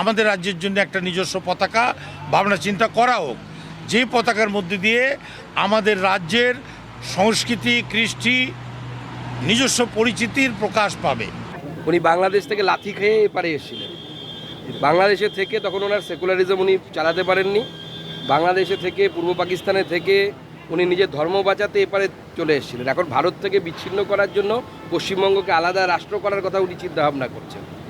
আমাদের রাজ্যের জন্য একটা নিজস্ব পতাকা, ভাবনা চিন্তা করা হোক। যে পতাকার মধ্যে দিয়ে আমাদের রাজ্যের সংস্কৃতি, কৃষ্টি, নিজস্ব পরিচিতির প্রকাশ পাবে। উনি বাংলাদেশ থেকে লাথি খেয়ে এপারে এসেছিলেন। বাংলাদেশে থেকে তখন ওনার সেকুলারিজম উনি চালাতে পারেননি। বাংলাদেশে থেকে, পূর্ব পাকিস্তানে থেকে উনি নিজের ধর্ম বাঁচাতে এপারে চলে এসেছিলেন। এখন ভারত থেকে বিচ্ছিন্ন করার জন্য পশ্চিমবঙ্গকে আলাদা রাষ্ট্র করার কথা উনি চিন্তা ভাবনা করছেন।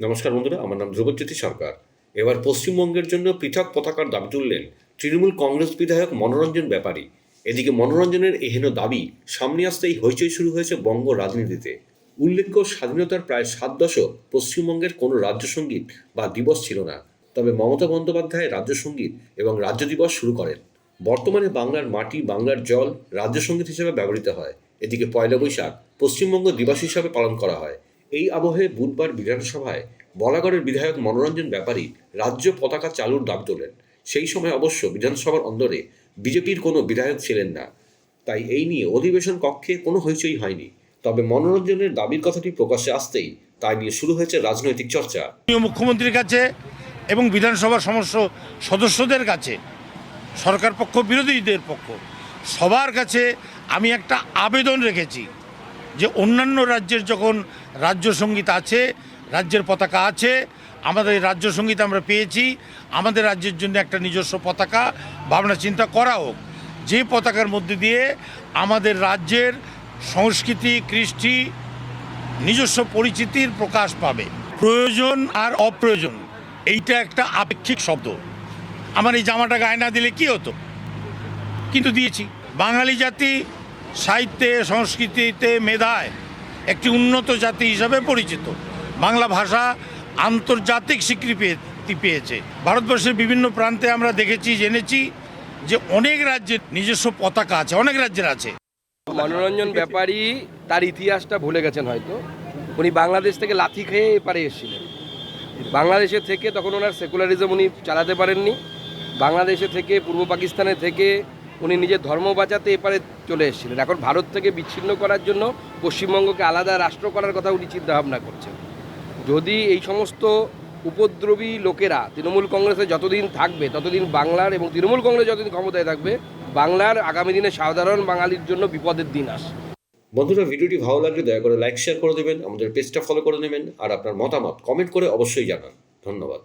নমস্কার বন্ধুরা, আমার নাম ধ্রুবজ্যোতি সরকার। এবার পশ্চিমবঙ্গের জন্য পৃথক পতাকার দাবি তুললেন তৃণমূল কংগ্রেস বিধায়ক মনোরঞ্জন ব্যাপারী। এদিকে মনোরঞ্জনের এহেন দাবি সামনে আসতেই হইচই শুরু হয়েছে বঙ্গ রাজনীতিতে। উল্লেখ্য, স্বাধীনতার প্রায় সাত দশক পশ্চিমবঙ্গের কোনো রাজ্য সংগীত বা দিবস ছিল না। তবে মমতা বন্দ্যোপাধ্যায় রাজ্য সংগীত এবং রাজ্য দিবস শুরু করেন। বর্তমানে বাংলার মাটি, বাংলার জল রাজ্য সংগীত হিসেবে ব্যবহৃত হয়। এদিকে পয়লা বৈশাখ পশ্চিমবঙ্গ দিবস হিসাবে পালন করা হয়। এই আবহে বুধবার বিধানসভায় বলাগড়ের বিধায়ক মনোরঞ্জন ব্যাপারী রাজ্য পতাকা চালুর দাবি তোলেন। সেই সময় অবশ্য বিধানসভার অন্দরে বিজেপির কোনো বিধায়ক ছিলেন না। তাই এই নিয়ে অধিবেশন কক্ষে কোনো হইচই হয়নি। তবে মনোরঞ্জনের দাবির কথাটি প্রকাশ্যে আসতেই তাই নিয়ে শুরু হয়েছে রাজনৈতিক চর্চা। মুখ্যমন্ত্রীর কাছে এবং বিধানসভার সমস্ত সদস্যদের কাছে, সরকার পক্ষ, বিরোধীদের পক্ষ, সবার কাছে আমি একটা আবেদন রেখেছি। যে অন্যান্য রাজ্যের যখন রাজ্য সংগীত আছে, রাজ্যের পতাকা আছে, আমাদের রাজ্য সংগীত আমরা পেয়েছি, আমাদের রাজ্যের জন্য একটা নিজস্ব পতাকা, ভাবনা চিন্তা করা হোক। যে পতাকার মধ্যে দিয়ে আমাদের রাজ্যের সংস্কৃতি, কৃষ্টি, নিজস্ব পরিচিতির প্রকাশ পাবে। প্রয়োজন আর অপ্রয়োজন, এইটা একটা আপেক্ষিক শব্দ। আমার এই জামাটা গায়ে না দিলে কি হতো? কিন্তু দিয়েছি। বাঙালি জাতি সাহিত্যে, সংস্কৃতিতে মেধায় একটি উন্নত জাতি হিসাবে পরিচিত। বাংলা ভাষা আন্তর্জাতিক স্বীকৃতি পেয়েছে। ভারতবর্ষের বিভিন্ন প্রান্তে আমরা দেখেছি, জেনেছি যে অনেক রাজ্যের নিজস্ব পতাকা আছে, অনেক রাজ্যের আছে। মনোরঞ্জন ব্যাপারী তার ইতিহাসটা ভুলে গেছেন হয়তো। উনি বাংলাদেশ থেকে লাথি খেয়ে এপারে এসেছিলেন। বাংলাদেশে থেকে তখন ওনার সেকুলারিজম উনি চালাতে পারেননি। বাংলাদেশে থেকে, পূর্ব পাকিস্তানে থেকে উনি নিজের ধর্ম বাঁচাতে এপারে চলে এসেছিলেন। এখন ভারত থেকে বিচ্ছিন্ন করার জন্য পশ্চিমবঙ্গকে আলাদা রাষ্ট্র করার কথা উনি চিন্তা ভাবনা করছেন। যদি এই সমস্ত উপদ্রবী লোকেরা তৃণমূল কংগ্রেসে যতদিন থাকবে, ততদিন বাংলার এবং তৃণমূল কংগ্রেস যতদিন ক্ষমতায় থাকবে, বাংলার আগামী দিনে সাধারণ বাঙালির জন্য বিপদের দিন আসে বন্ধুরা, ভিডিওটি ভালো লাগলে দয়া করে লাইক শেয়ার করে দেবেন, আমাদের পেজটা ফলো করে নেবেন, আর আপনার মতামত কমেন্ট করে অবশ্যই জানান। ধন্যবাদ।